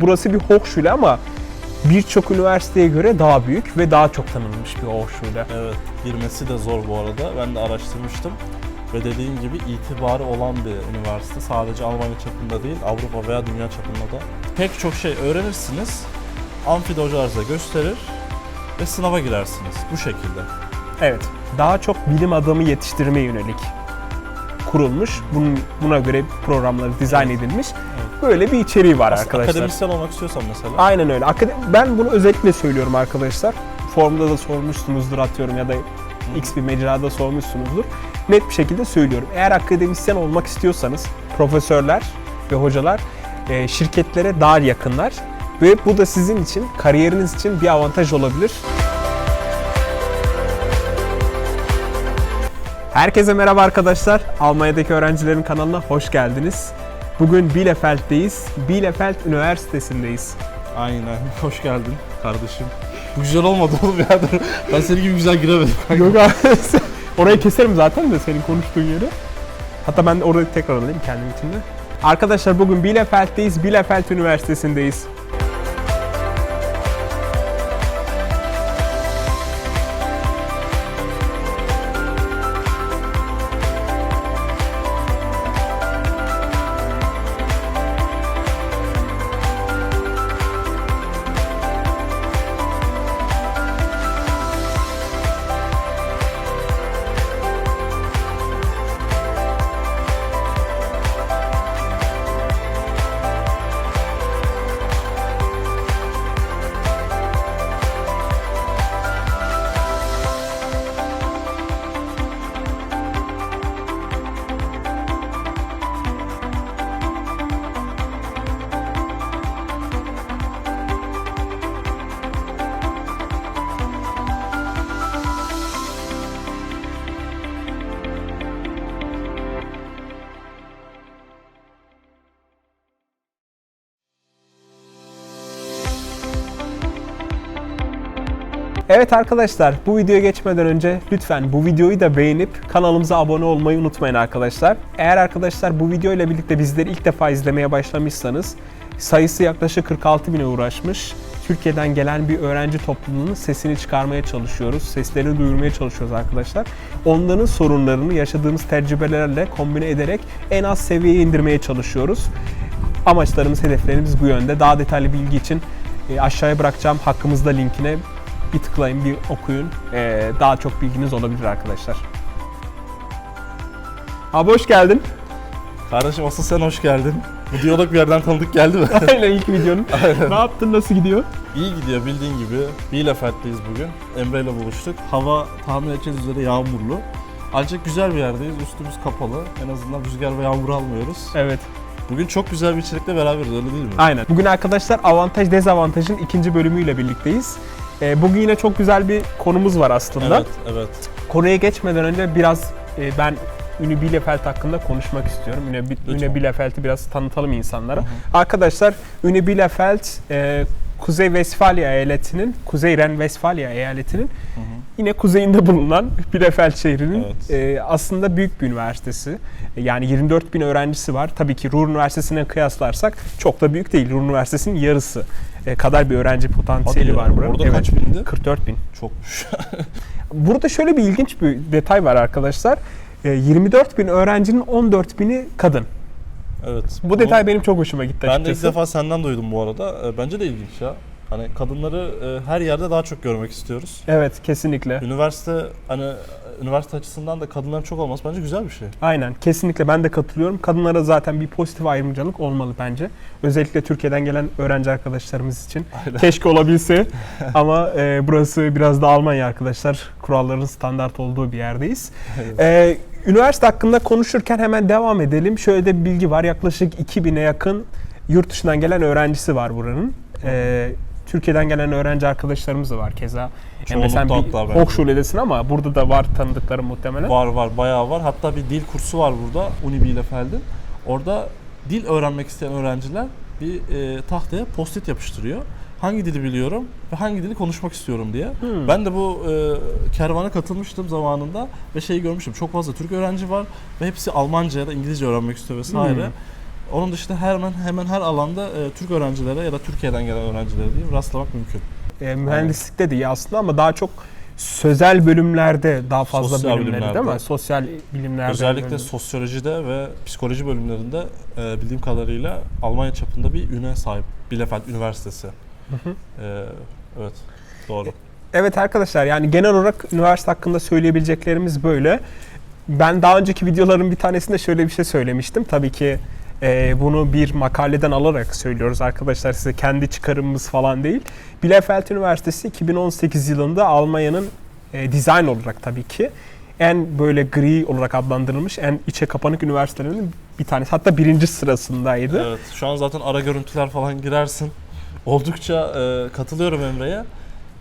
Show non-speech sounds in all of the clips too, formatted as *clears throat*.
burası bir Hochschule ama birçok üniversiteye göre daha büyük ve daha çok tanınmış bir Hochschule. Evet, girmesi de zor bu arada. Ben de araştırmıştım. Ve dediğim gibi itibarı olan bir üniversite. Sadece Almanya çapında değil, Avrupa veya dünya çapında da. Pek çok şey öğrenirsiniz. Amfide hocalar size gösterir ve sınava girersiniz. Bu şekilde. Evet, daha çok bilim adamı yetiştirmeye yönelik kurulmuş. Bunun, buna göre programları dizayn edilmiş. Böyle bir içeriği var Aslında arkadaşlar. akademisyen olmak istiyorsan mesela. Aynen öyle. Akade- Ben bunu özellikle söylüyorum arkadaşlar. Formda da sormuşsunuzdur atıyorum ya da X bir mecrada sormuşsunuzdur. Net bir şekilde söylüyorum. Eğer akademisyen olmak istiyorsanız profesörler ve hocalar e, şirketlere daha yakınlar ve bu da sizin için, kariyeriniz için bir avantaj olabilir. Herkese merhaba arkadaşlar. Almanya'daki öğrencilerin kanalına hoş geldiniz. Bugün Bielefeld'deyiz. Bielefeld Üniversitesi'ndeyiz. Aynen. *laughs* Hoş geldin kardeşim. Bu güzel olmadı oğlum ya. Ben senin gibi güzel giremedim. *laughs* Yok abi. Orayı keserim zaten de senin konuştuğun yeri. Hatta ben de orada tekrar alayım kendim için de. Arkadaşlar bugün Bielefeld'deyiz. Bielefeld Üniversitesi'ndeyiz. Evet arkadaşlar bu videoya geçmeden önce lütfen bu videoyu da beğenip kanalımıza abone olmayı unutmayın arkadaşlar. Eğer arkadaşlar bu video ile birlikte bizleri ilk defa izlemeye başlamışsanız sayısı yaklaşık 46 bine uğraşmış. Türkiye'den gelen bir öğrenci topluluğunun sesini çıkarmaya çalışıyoruz. Seslerini duyurmaya çalışıyoruz arkadaşlar. Onların sorunlarını yaşadığımız tecrübelerle kombine ederek en az seviyeye indirmeye çalışıyoruz. Amaçlarımız, hedeflerimiz bu yönde. Daha detaylı bilgi için e, aşağıya bırakacağım hakkımızda linkine bir tıklayın, bir okuyun. Ee, daha çok bilginiz olabilir arkadaşlar. Abi hoş geldin. Kardeşim asıl sen hoş geldin. Bu diyalog bir yerden tanıdık geldi mi? *laughs* Aynen ilk videonun. *laughs* ne yaptın, nasıl gidiyor? İyi gidiyor bildiğin gibi. Bielefeld'deyiz bugün. Emre ile buluştuk. Hava tahmin edeceğiniz üzere yağmurlu. Ancak güzel bir yerdeyiz. Üstümüz kapalı. En azından rüzgar ve yağmur almıyoruz. Evet. Bugün çok güzel bir içerikle beraberiz öyle değil mi? Aynen. Bugün arkadaşlar avantaj dezavantajın ikinci bölümüyle birlikteyiz. Ee, bugün yine çok güzel bir konumuz var aslında. Evet, evet. Konuya geçmeden önce biraz e, ben Ünü Bielefeld hakkında konuşmak istiyorum. Ünü, Lütfen. Ünü Bielefeld'i biraz tanıtalım insanlara. Arkadaşlar Ünü Bielefeld e, Kuzey Westfalia eyaletinin, Kuzey Ren-Westfalia eyaletinin Hı hı. yine kuzeyinde bulunan Bielefeld şehrinin Evet. e, aslında büyük bir üniversitesi. E, Yani 24 bin öğrencisi var. Tabii ki Ruhr Üniversitesi'ne kıyaslarsak çok da büyük değil. Ruhr Üniversitesi'nin yarısı e, kadar bir öğrenci potansiyeli Hadi ya, var buranın. Orada kaç bindi? 44 bin. Çokmuş. *laughs* Burada şöyle bir ilginç bir detay var arkadaşlar. E, 24 bin öğrencinin 14 bini kadın. evet. Bu detay benim çok hoşuma gitti Ben de ilk açıkçası. defa senden duydum bu arada. Ee, Bence de ilginç ya. Hani kadınları e, her yerde daha çok görmek istiyoruz. Evet kesinlikle. Üniversite hani üniversite açısından da kadınların çok olması bence güzel bir şey. Aynen kesinlikle ben de katılıyorum. Kadınlara zaten bir pozitif ayrımcılık olmalı bence. Özellikle Türkiye'den gelen öğrenci arkadaşlarımız için. Aynen. Keşke olabilse *laughs* ama e, burası biraz da Almanya arkadaşlar. Kuralların standart olduğu bir yerdeyiz. E, üniversite hakkında konuşurken hemen devam edelim. Şöyle de bir bilgi var. Yaklaşık 2000'e yakın yurt dışından gelen öğrencisi var buranın. E, Türkiye'den gelen öğrenci arkadaşlarımız da var keza. Emre sen Çoğunlukla bir. Hochschule'desin ama burada da var tanıdıklarım muhtemelen. Var var bayağı var. Hatta bir dil kursu var burada Uni Bielefeld'in. Orada dil öğrenmek isteyen öğrenciler bir e, tahtaya post-it yapıştırıyor. Hangi dili biliyorum ve hangi dili konuşmak istiyorum diye. Hmm. Ben de bu e, kervana katılmıştım zamanında ve şeyi görmüştüm. Çok fazla Türk öğrenci var ve hepsi Almanca ya da İngilizce öğrenmek istiyor vesaire. Hmm. Onun dışında hemen hemen her alanda e, Türk öğrencilere ya da Türkiye'den gelen öğrencilere diyeyim rastlamak mümkün. E, mühendislikte de iyi aslında ama daha çok sözel bölümlerde daha fazla Sosyal bölümleri değil bilimlerde. mi? Sosyal bilimlerde. Özellikle bölüm- sosyolojide ve psikoloji bölümlerinde e, bildiğim kadarıyla Almanya çapında bir üne sahip Bielefeld Üniversitesi. hı. E, evet, doğru. Evet arkadaşlar yani genel olarak üniversite hakkında söyleyebileceklerimiz böyle. Ben daha önceki videoların bir tanesinde şöyle bir şey söylemiştim. Tabii ki e, bunu bir makaleden alarak söylüyoruz arkadaşlar size kendi çıkarımımız falan değil. Bielefeld Üniversitesi 2018 yılında Almanya'nın e, design olarak tabii ki en böyle gri olarak adlandırılmış en içe kapanık üniversitelerinin bir tanesi. Hatta birinci sırasındaydı. Evet, şu an zaten ara görüntüler falan girersin. Oldukça e, katılıyorum Emre'ye.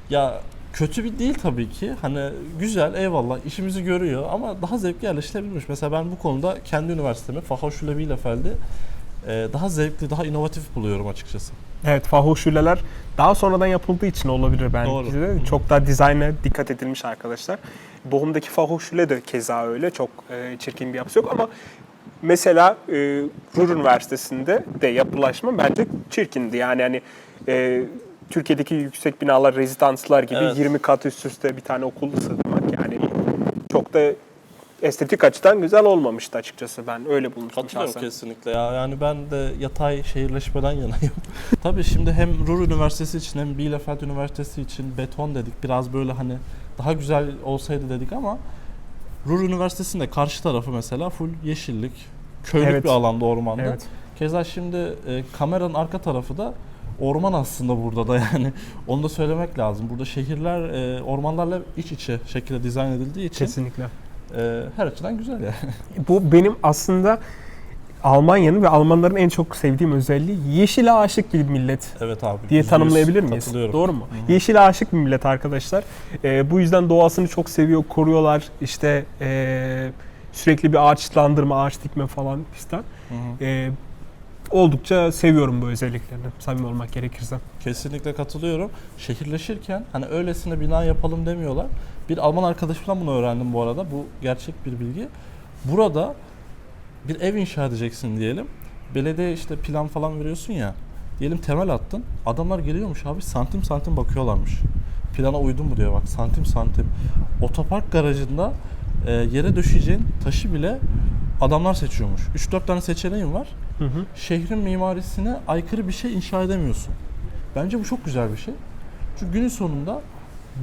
Ya kötü bir değil tabii ki. Hani güzel, eyvallah, işimizi görüyor ama daha zevkli yerleştirebilmiş. Mesela ben bu konuda kendi üniversitemi, Fachhochschule Bielefeld'i e, daha zevkli, daha inovatif buluyorum açıkçası. Evet, Fachhochschule'ler daha sonradan yapıldığı için olabilir bence Doğru. de. Çok daha dizayna dikkat edilmiş arkadaşlar. Bochum'daki Fachhochschule de keza öyle. Çok e, çirkin bir yapısı yok ama mesela e, Ruhr Üniversitesi'nde de yapılaşma bence çirkindi. Yani hani e, Türkiye'deki yüksek binalar, rezidanslar gibi Evet. 20 kat üst üste bir tane okul sığdırmak yani çok da estetik açıdan güzel olmamıştı açıkçası. Ben öyle bulmuştum Katılıyorum şahsen. kesinlikle ya. Yani ben de yatay şehirleşmeden yanayım. *laughs* Tabii şimdi hem Ruhr Üniversitesi için hem Bielefeld Üniversitesi için beton dedik. Biraz böyle hani daha güzel olsaydı dedik ama Ruhr Üniversitesi'nde karşı tarafı mesela full yeşillik, köylük Evet. bir alanda ormanda. Evet. Keza şimdi e, kameranın arka tarafı da orman aslında burada da *laughs* yani. Onu da söylemek lazım. Burada şehirler e, ormanlarla iç içe şekilde dizayn edildiği için Kesinlikle. e, her açıdan güzel yani. *laughs* Bu benim aslında Almanya'nın ve Almanların en çok sevdiğim özelliği yeşile aşık bir millet evet abi. diye yüzde yüz tanımlayabilir miyiz? Katılıyorum. Doğru mu? Yeşile aşık bir millet arkadaşlar. Ee, bu yüzden doğasını çok seviyor, koruyorlar. İşte ee, sürekli bir ağaçlandırma, ağaç dikme falan hı. Ee, oldukça seviyorum bu özelliklerini samimi olmak gerekirse. Kesinlikle katılıyorum. Şehirleşirken hani öylesine bina yapalım demiyorlar. Bir Alman arkadaşımdan bunu öğrendim bu arada. Bu gerçek bir bilgi. Burada bir ev inşa edeceksin diyelim. Belediye işte plan falan veriyorsun ya. Diyelim temel attın. Adamlar geliyormuş abi santim santim bakıyorlarmış. Plana uydun mu diyor bak santim santim. Otopark garajında e, yere döşeyeceğin taşı bile adamlar seçiyormuş. 3-4 tane seçeneğin var Hı hı. şehrin mimarisine aykırı bir şey inşa edemiyorsun. Bence bu çok güzel bir şey. Çünkü günün sonunda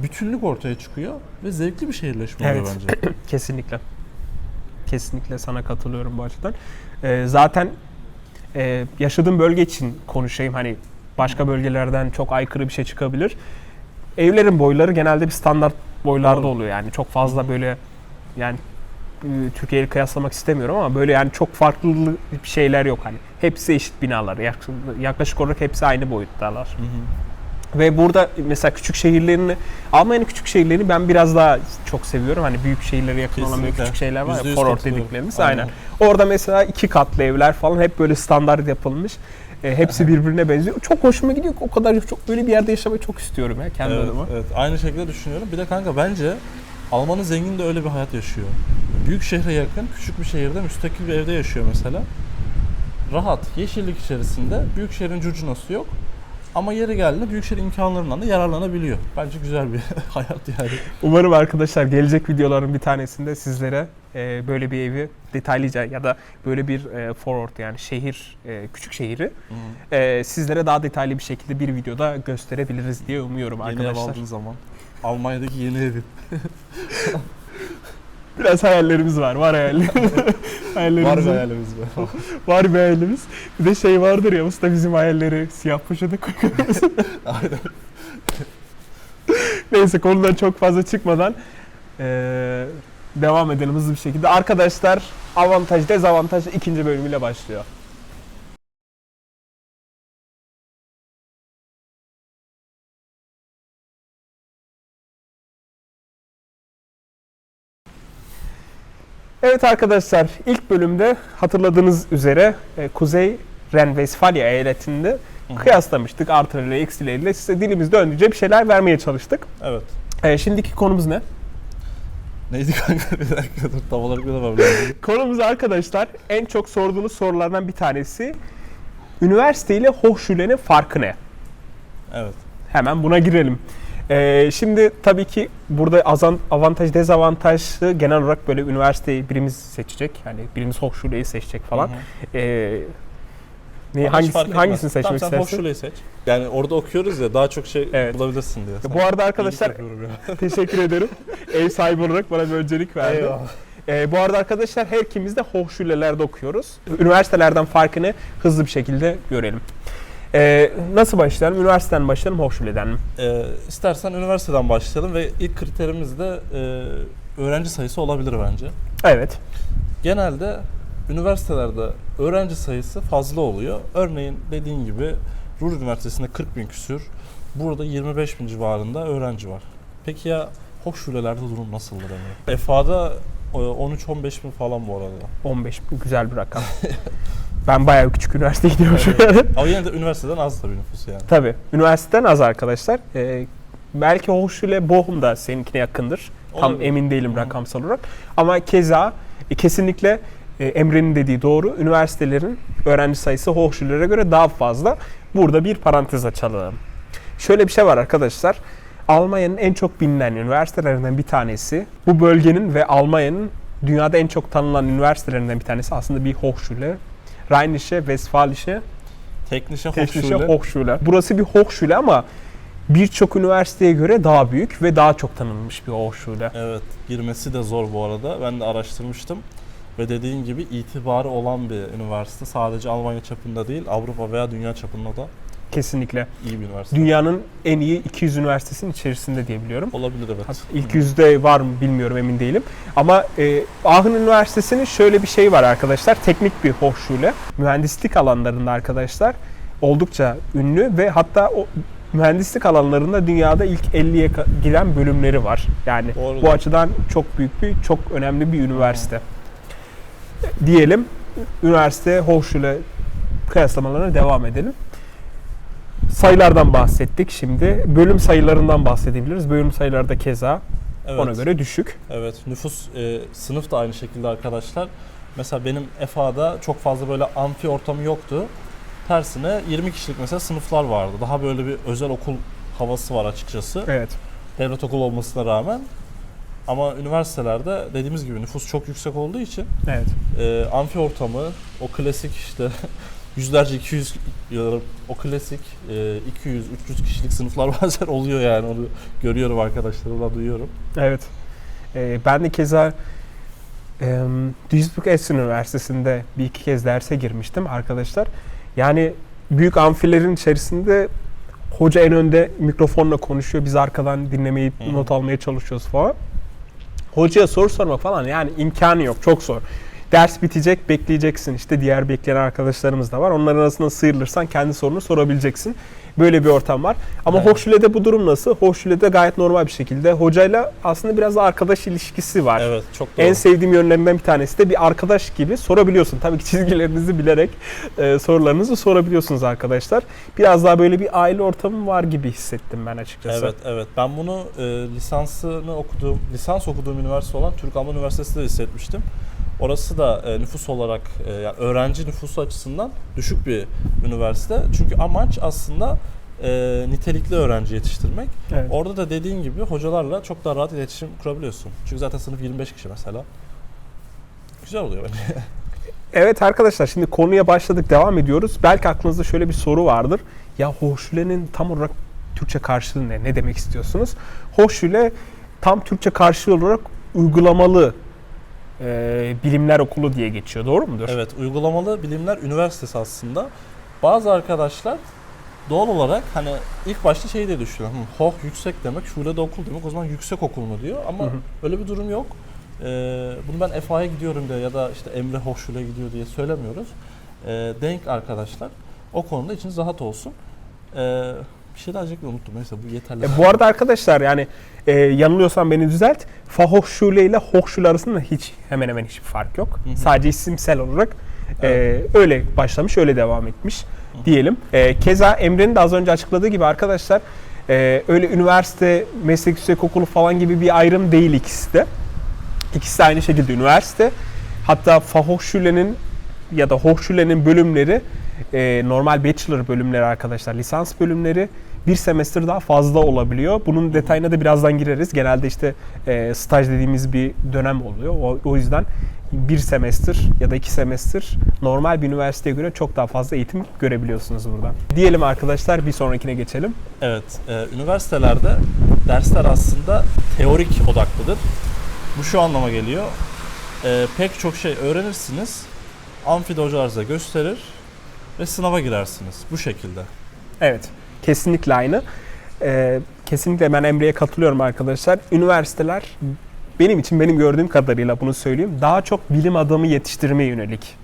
bütünlük ortaya çıkıyor ve zevkli bir şehirleşme oluyor Evet. bence. *clears throat* Kesinlikle. Kesinlikle sana katılıyorum bu açıdan. Ee, zaten e, yaşadığım bölge için konuşayım. Hani başka bölgelerden çok aykırı bir şey çıkabilir. Evlerin boyları genelde bir standart boylarda Doğru. oluyor. Yani çok fazla böyle yani e, Türkiye'yi kıyaslamak istemiyorum ama böyle yani çok farklı şeyler yok hani. Hepsi eşit binalar. Yak- Yaklaşık olarak hepsi aynı boyuttalar. Hı hı. Ve burada mesela küçük şehirlerini, Almanya'nın küçük şehirlerini ben biraz daha çok seviyorum. Hani büyük şehirlere yakın olan böyle Kesinlikle. küçük şehirler var ya, forort dediklerimiz. Aynen. Aynen. Orada mesela iki katlı evler falan hep böyle standart yapılmış. E, hepsi birbirine benziyor. Çok hoşuma gidiyor. O kadar çok böyle bir yerde yaşamayı çok istiyorum ya kendi Evet, adıma. evet, aynı şekilde düşünüyorum. Bir de kanka bence Alman'ın zengin de öyle bir hayat yaşıyor. Büyük şehre yakın, küçük bir şehirde müstakil bir evde yaşıyor mesela. Rahat, yeşillik içerisinde, büyük şehrin curcunası yok. Ama yeri geldiğinde büyük şehir imkanlarından da yararlanabiliyor. Bence güzel bir *laughs* hayat yani. Umarım arkadaşlar gelecek videoların bir tanesinde sizlere e, böyle bir evi detaylıca ya da böyle bir e, forward yani şehir, e, küçük şehri e, sizlere daha detaylı bir şekilde bir videoda gösterebiliriz diye umuyorum Yeni arkadaşlar. aldığın zaman. Almanya'daki yeni evin. *laughs* Biraz hayallerimiz var, var hayallerimiz. *laughs* hayallerimiz Var bir hayalimiz be. *laughs* Var bir hayalimiz. Bir de şey vardır ya usta bizim hayalleri siyah poşete koyuyoruz. Aynen. Neyse konudan çok fazla çıkmadan eee, devam edelim hızlı bir şekilde. Arkadaşlar avantaj dezavantaj ikinci bölümüyle başlıyor. Evet arkadaşlar ilk bölümde hatırladığınız üzere e, Kuzey Ren-Vesfalya eyaletinde Hı kıyaslamıştık artılarıyla eksileriyle size dilimizde döndüğünce bir şeyler vermeye çalıştık. Evet. E, şimdiki konumuz ne? Neydi kanka *laughs* bir dakika dur tam olarak bilemem. *laughs* Konumuz arkadaşlar en çok sorduğunuz sorulardan bir tanesi. Üniversite ile Hochschule'nin farkı ne? Evet. Hemen buna girelim. Ee, şimdi tabii ki burada azan, avantaj dezavantajlı genel olarak böyle üniversiteyi birimiz seçecek. Yani birimiz Hochschule'yi seçecek falan. Hı hı. Ee, ne, hangisi, fark etmez. hangisini seçmek tamam, sen istersin? Hochschule'yi seç. Yani orada okuyoruz ya daha çok şey Evet. bulabilirsin diye. Bu arada arkadaşlar *laughs* teşekkür ederim. Ev sahibi olarak bana bir öncelik verdi. Eyvallah. Ee, bu arada arkadaşlar her ikimiz de Hochschule'lerde okuyoruz. Üniversitelerden farkını hızlı bir şekilde görelim. Ee, nasıl başlayalım? Üniversiteden başlayalım, Hochschule'den mi? Ee, istersen üniversiteden başlayalım ve ilk kriterimiz de e, öğrenci sayısı olabilir bence. Evet. Genelde üniversitelerde öğrenci sayısı fazla oluyor. Örneğin dediğin gibi Ruhr Üniversitesi'nde 40 bin küsür, burada 25 bin civarında öğrenci var. Peki ya Hochschule'lerde durum nasıldır Emre? EFA'da e, 13-15 bin falan bu arada. 15 güzel bir rakam. *laughs* ben bayağı küçük üniversiteye gidiyorum an. Ama yine de üniversiteden az tabii nüfusu yani. Tabii. Üniversiteden az arkadaşlar. Ee, belki Hochschule Bochum da seninkine yakındır. Tam Olabilir. emin değilim Hı. rakamsal olarak. Ama keza e, kesinlikle e, Emre'nin dediği doğru. Üniversitelerin öğrenci sayısı Hochschule'lere göre daha fazla. Burada bir parantez açalım. Şöyle bir şey var arkadaşlar. Almanya'nın en çok bilinen üniversitelerinden bir tanesi. Bu bölgenin ve Almanya'nın dünyada en çok tanınan üniversitelerinden bir tanesi aslında bir Hochschule. Rheinische Westfälische Teknische Technische Hochschule. Hochschule. Burası bir Hochschule ama birçok üniversiteye göre daha büyük ve daha çok tanınmış bir Hochschule. Evet, girmesi de zor bu arada. Ben de araştırmıştım. Ve dediğin gibi itibarı olan bir üniversite. Sadece Almanya çapında değil, Avrupa veya dünya çapında da Kesinlikle. iyi bir üniversite. Dünyanın en iyi 200 üniversitesinin içerisinde diye biliyorum. Olabilir evet. Hatta İlk yüzde var mı bilmiyorum emin değilim. Ama e, Aachen Üniversitesi'nin şöyle bir şey var arkadaşlar. Teknik bir Hochschule. Mühendislik alanlarında arkadaşlar oldukça ünlü ve hatta o mühendislik alanlarında dünyada ilk 50'ye ka- giren bölümleri var. Yani Doğru. bu açıdan çok büyük bir, çok önemli bir üniversite. Diyelim üniversite Hochschule kıyaslamalarına devam edelim. Sayılardan bahsettik şimdi. Bölüm sayılarından bahsedebiliriz. Bölüm sayıları da keza Evet. ona göre düşük. Evet, nüfus e, sınıf da aynı şekilde arkadaşlar. Mesela benim EFA'da çok fazla böyle amfi ortamı yoktu. Tersine 20 kişilik mesela sınıflar vardı. Daha böyle bir özel okul havası var açıkçası. Evet. Devlet okulu olmasına rağmen. Ama üniversitelerde dediğimiz gibi nüfus çok yüksek olduğu için Evet. e, amfi ortamı, o klasik işte *laughs* yüzlerce 200 diyorum, o klasik e, 200 300 kişilik sınıflar *laughs* bazen oluyor yani onu görüyorum arkadaşlarımla duyuyorum. Evet. Ee, ben de keza e, Duisburg-Essen Üniversitesi'nde bir iki kez derse girmiştim arkadaşlar. Yani büyük amfilerin içerisinde hoca en önde mikrofonla konuşuyor. Biz arkadan dinlemeyi, not almaya çalışıyoruz falan. Hocaya soru sormak falan yani imkanı yok. Çok zor. Ders bitecek, bekleyeceksin. İşte diğer bekleyen arkadaşlarımız da var. Onların arasında sıyrılırsan kendi sorunu sorabileceksin. Böyle bir ortam var. Ama Evet. Hochschule'de bu durum nasıl? Hochschule'de gayet normal bir şekilde hocayla aslında biraz da arkadaş ilişkisi var. Evet çok doğru. En sevdiğim yönlerinden bir tanesi de bir arkadaş gibi sorabiliyorsun. Tabii ki çizgilerinizi bilerek e, sorularınızı sorabiliyorsunuz arkadaşlar. Biraz daha böyle bir aile ortamı var gibi hissettim ben açıkçası. Evet evet ben bunu e, lisansını okuduğum lisans okuduğum üniversite olan Türk Alman Üniversitesi'nde de hissetmiştim. Orası da e, nüfus olarak e, yani öğrenci nüfusu açısından düşük bir üniversite. Çünkü amaç aslında e, nitelikli öğrenci yetiştirmek. Evet. Orada da dediğin gibi hocalarla çok daha rahat iletişim kurabiliyorsun. Çünkü zaten sınıf 25 kişi mesela. Güzel oluyor bence. *laughs* Evet arkadaşlar şimdi konuya başladık devam ediyoruz. Belki aklınızda şöyle bir soru vardır. Ya Hochschule'nin tam olarak Türkçe karşılığı ne? Ne demek istiyorsunuz? Hochschule tam Türkçe karşılığı olarak uygulamalı e, bilimler okulu diye geçiyor. Doğru mudur? Evet, uygulamalı bilimler üniversitesi aslında. Bazı arkadaşlar doğal olarak hani ilk başta şey diye düşünüyor. Hı, Hoch yüksek demek, şule de okul demek. O zaman yüksek okul mu diyor. Ama Hı hı. öyle bir durum yok. Ee, bunu ben EFA'ya gidiyorum diye ya da işte Emre Hochschule gidiyor diye söylemiyoruz. Ee, denk arkadaşlar. O konuda içiniz rahat olsun. Ee, bir şey daha diyecektim unuttum. Neyse bu yeterli. E, bu arada arkadaşlar yani e, yanılıyorsam beni düzelt. Fachhochschule ile Hochschule arasında hiç hemen hemen hiçbir fark yok. Hı hı. Sadece isimsel olarak e, Evet. öyle başlamış, öyle devam etmiş diyelim. E, keza Emre'nin de az önce açıkladığı gibi arkadaşlar e, öyle üniversite, meslek yüksekokulu falan gibi bir ayrım değil ikisi de. İkisi de aynı şekilde üniversite. Hatta Fachhochschule'nin ya da Hochschule'nin bölümleri e, normal bachelor bölümleri arkadaşlar, lisans bölümleri bir semestr daha fazla olabiliyor. Bunun detayına da birazdan gireriz. Genelde işte e, staj dediğimiz bir dönem oluyor. O, o yüzden bir semestr ya da iki semestr normal bir üniversiteye göre çok daha fazla eğitim görebiliyorsunuz buradan. Diyelim arkadaşlar bir sonrakine geçelim. Evet, e, üniversitelerde dersler aslında teorik odaklıdır. Bu şu anlama geliyor. E, pek çok şey öğrenirsiniz. Amfide hocalar size gösterir ve sınava girersiniz. Bu şekilde. Evet, kesinlikle aynı. Ee, kesinlikle ben Emre'ye katılıyorum arkadaşlar. Üniversiteler benim için benim gördüğüm kadarıyla bunu söyleyeyim. Daha çok bilim adamı yetiştirmeye yönelik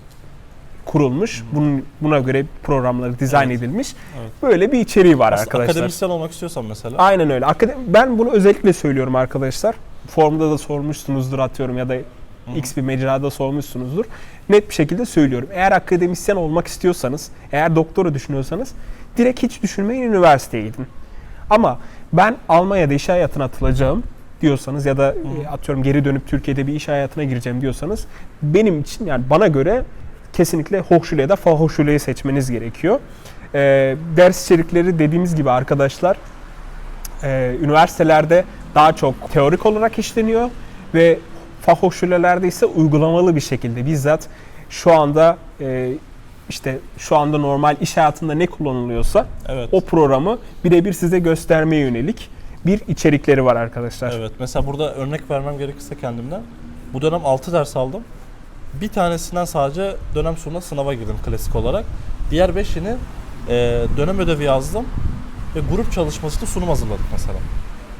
kurulmuş. Bunun, buna göre programları dizayn Evet. edilmiş. Evet. Böyle bir içeriği var Aslında arkadaşlar. akademisyen olmak istiyorsan mesela. Aynen öyle. Akade- Ben bunu özellikle söylüyorum arkadaşlar. Formda da sormuşsunuzdur atıyorum ya da X bir mecrada sormuşsunuzdur. Net bir şekilde söylüyorum. Eğer akademisyen olmak istiyorsanız, eğer doktora düşünüyorsanız direkt hiç düşünmeyin üniversiteye gidin. Ama ben Almanya'da iş hayatına atılacağım diyorsanız ya da e, atıyorum geri dönüp Türkiye'de bir iş hayatına gireceğim diyorsanız benim için yani bana göre kesinlikle Hochschule ya da Fachhochschule'yi seçmeniz gerekiyor. Ee, ders içerikleri dediğimiz gibi arkadaşlar e, üniversitelerde daha çok teorik olarak işleniyor ve Fachhochschule'lerde ise uygulamalı bir şekilde bizzat şu anda e, işte şu anda normal iş hayatında ne kullanılıyorsa Evet. o programı birebir size göstermeye yönelik bir içerikleri var arkadaşlar. Evet. Mesela burada örnek vermem gerekirse kendimden. Bu dönem 6 ders aldım. Bir tanesinden sadece dönem sonunda sınava girdim klasik olarak. Diğer 5'ini e, dönem ödevi yazdım ve grup çalışması da sunum hazırladık mesela.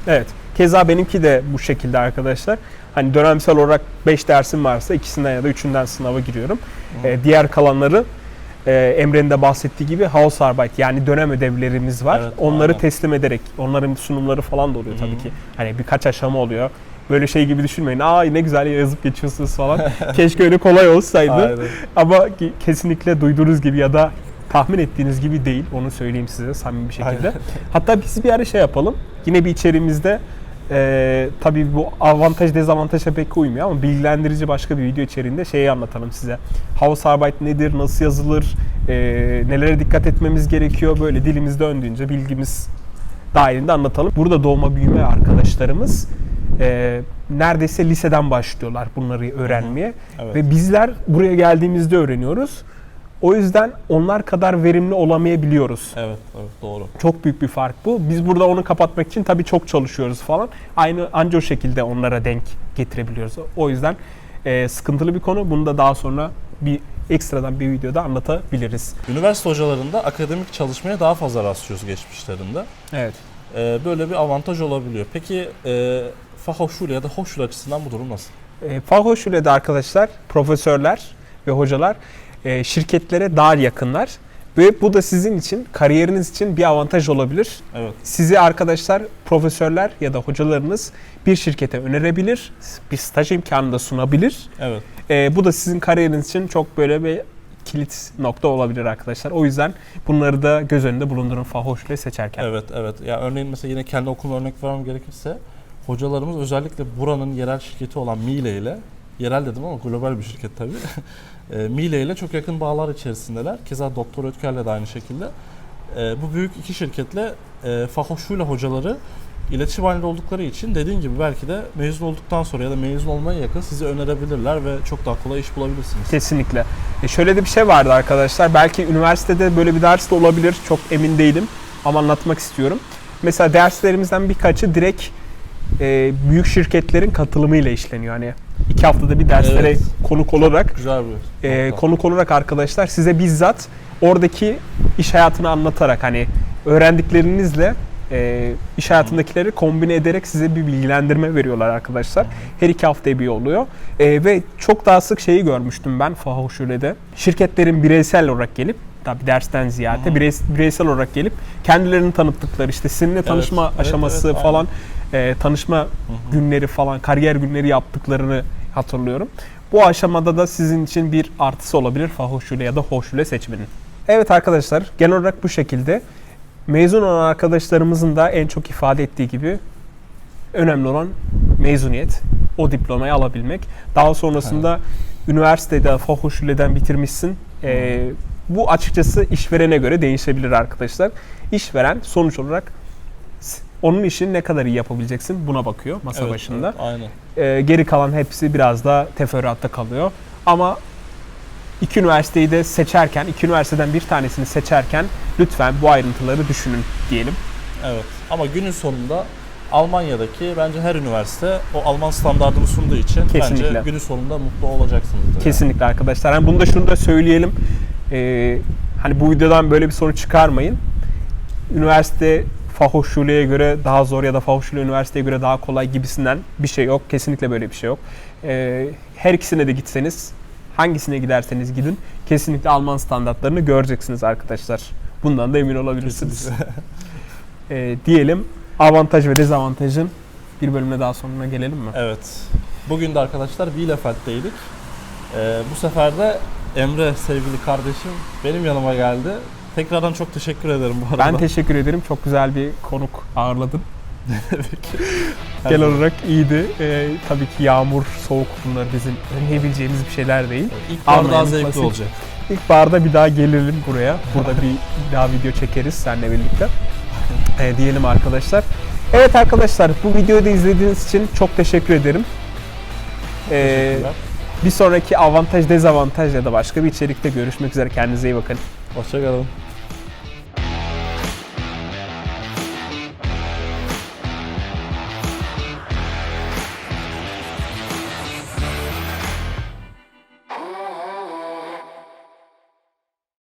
Evet. Keza benimki de bu şekilde arkadaşlar. Hani dönemsel olarak 5 dersim varsa ikisinden ya da üçünden sınava giriyorum. Ee, diğer kalanları e, Emre'nin de bahsettiği gibi Hausarbeit yani dönem ödevlerimiz var. Evet, Onları aynen. teslim ederek onların sunumları falan da oluyor tabii ki. Hani birkaç aşama oluyor. Böyle şey gibi düşünmeyin. Aa ne güzel yazıp geçiyorsunuz falan. *laughs* Keşke öyle kolay olsaydı. Aynen. Ama kesinlikle duyduğunuz gibi ya da tahmin ettiğiniz gibi değil. Onu söyleyeyim size samimi bir şekilde. Aynen. Hatta biz bir ara şey yapalım. Yine bir içeriğimizde e, tabii bu avantaj dezavantaja pek uymuyor ama bilgilendirici başka bir video içeriğinde şeyi anlatalım size. Hausarbeit nedir, nasıl yazılır, e, nelere dikkat etmemiz gerekiyor böyle dilimiz döndüğünce bilgimiz dahilinde anlatalım. Burada doğma büyüme arkadaşlarımız e, neredeyse liseden başlıyorlar bunları öğrenmeye. Evet. Ve bizler buraya geldiğimizde öğreniyoruz. O yüzden onlar kadar verimli olamayabiliyoruz. Evet, evet doğru. Çok büyük bir fark bu. Biz burada onu kapatmak için tabii çok çalışıyoruz falan. Aynı anca o şekilde onlara denk getirebiliyoruz. O yüzden e, sıkıntılı bir konu. Bunu da daha sonra bir ekstradan bir videoda anlatabiliriz. Üniversite hocalarında akademik çalışmaya daha fazla rastlıyoruz geçmişlerinde. Evet. E, böyle bir avantaj olabiliyor. Peki e, Fachhochschule ya da Hochschule açısından bu durum nasıl? E, Fachhochschule'de arkadaşlar profesörler ve hocalar e, şirketlere daha yakınlar. Ve bu da sizin için, kariyeriniz için bir avantaj olabilir. Evet. Sizi arkadaşlar, profesörler ya da hocalarınız bir şirkete önerebilir, bir staj imkanı da sunabilir. Evet. Ee, bu da sizin kariyeriniz için çok böyle bir kilit nokta olabilir arkadaşlar. O yüzden bunları da göz önünde bulundurun Fachhochschule seçerken. Evet, evet. Ya örneğin mesela yine kendi okuluma örnek vermem gerekirse hocalarımız özellikle buranın yerel şirketi olan Miele ile yerel dedim ama global bir şirket tabii. *laughs* E, Miele ile çok yakın bağlar içerisindeler. Keza Doktor Ötker'le de aynı şekilde. E, bu büyük iki şirketle e, Fachhochschule hocaları iletişim halinde oldukları için dediğin gibi belki de mezun olduktan sonra ya da mezun olmaya yakın sizi önerebilirler ve çok daha kolay iş bulabilirsiniz. Kesinlikle. E şöyle de bir şey vardı arkadaşlar. Belki üniversitede böyle bir ders de olabilir. Çok emin değilim ama anlatmak istiyorum. Mesela derslerimizden birkaçı direkt e, büyük şirketlerin katılımıyla işleniyor. Hani iki haftada bir derslere Evet. konuk olarak Güzel bir e, konuk olarak arkadaşlar size bizzat oradaki iş hayatını anlatarak hani öğrendiklerinizle e, iş hayatındakileri kombine ederek size bir bilgilendirme veriyorlar arkadaşlar. Her iki haftaya bir oluyor. E, ve çok daha sık şeyi görmüştüm ben Fachhochschule'de. Şirketlerin bireysel olarak gelip tabi dersten ziyade bireys- bireysel olarak gelip kendilerini tanıttıkları işte sizinle tanışma evet, aşaması evet, falan e, tanışma günleri falan kariyer günleri yaptıklarını hatırlıyorum. Bu aşamada da sizin için bir artısı olabilir Fachhochschule ya da Hochschule seçmenin. Evet arkadaşlar genel olarak bu şekilde. Mezun olan arkadaşlarımızın da en çok ifade ettiği gibi önemli olan mezuniyet. o diplomayı alabilmek. Daha sonrasında üniversitede Fachhochschule'den bitirmişsin. Ee, bu açıkçası işverene göre değişebilir arkadaşlar. İşveren sonuç olarak onun işini ne kadar iyi yapabileceksin buna bakıyor masa Evet, başında. evet, aynen. Ee, geri kalan hepsi biraz da teferruatta kalıyor. Ama iki üniversiteyi de seçerken, iki üniversiteden bir tanesini seçerken lütfen bu ayrıntıları düşünün diyelim. Evet. Ama günün sonunda Almanya'daki bence her üniversite o Alman standartını sunduğu için Kesinlikle. bence günün sonunda mutlu olacaksınızdır. Kesinlikle arkadaşlar. Yani bunu da şunu da söyleyelim. Ee, hani bu videodan böyle bir sonuç çıkarmayın. Üniversite Fachhochschule'ye göre daha zor ya da Fachhochschule üniversiteye göre daha kolay gibisinden bir şey yok. Kesinlikle böyle bir şey yok. Ee, her ikisine de gitseniz, hangisine giderseniz gidin kesinlikle Alman standartlarını göreceksiniz arkadaşlar. Bundan da emin olabilirsiniz. Ee, diyelim avantaj ve dezavantajın bir bölümle daha sonuna gelelim mi? Evet. Bugün de arkadaşlar Bielefeld'deydik. Ee, bu sefer de Emre sevgili kardeşim benim yanıma geldi. Tekrardan çok teşekkür ederim bu arada. Ben teşekkür ederim. Çok güzel bir konuk ağırladın. *laughs* Genel olarak iyiydi. Ee, tabii ki yağmur, soğuk bunlar bizim önleyebileceğimiz bir şeyler değil. İlk bar daha zevkli klasik. olacak. İlk barda bir daha gelelim buraya. Burada bir *laughs* daha video çekeriz seninle birlikte. Ee, diyelim arkadaşlar. Evet arkadaşlar bu videoyu da izlediğiniz için çok teşekkür ederim. Ee, bir sonraki avantaj dezavantaj ya da başka bir içerikte görüşmek üzere. Kendinize iyi bakın. Hoşçakalın.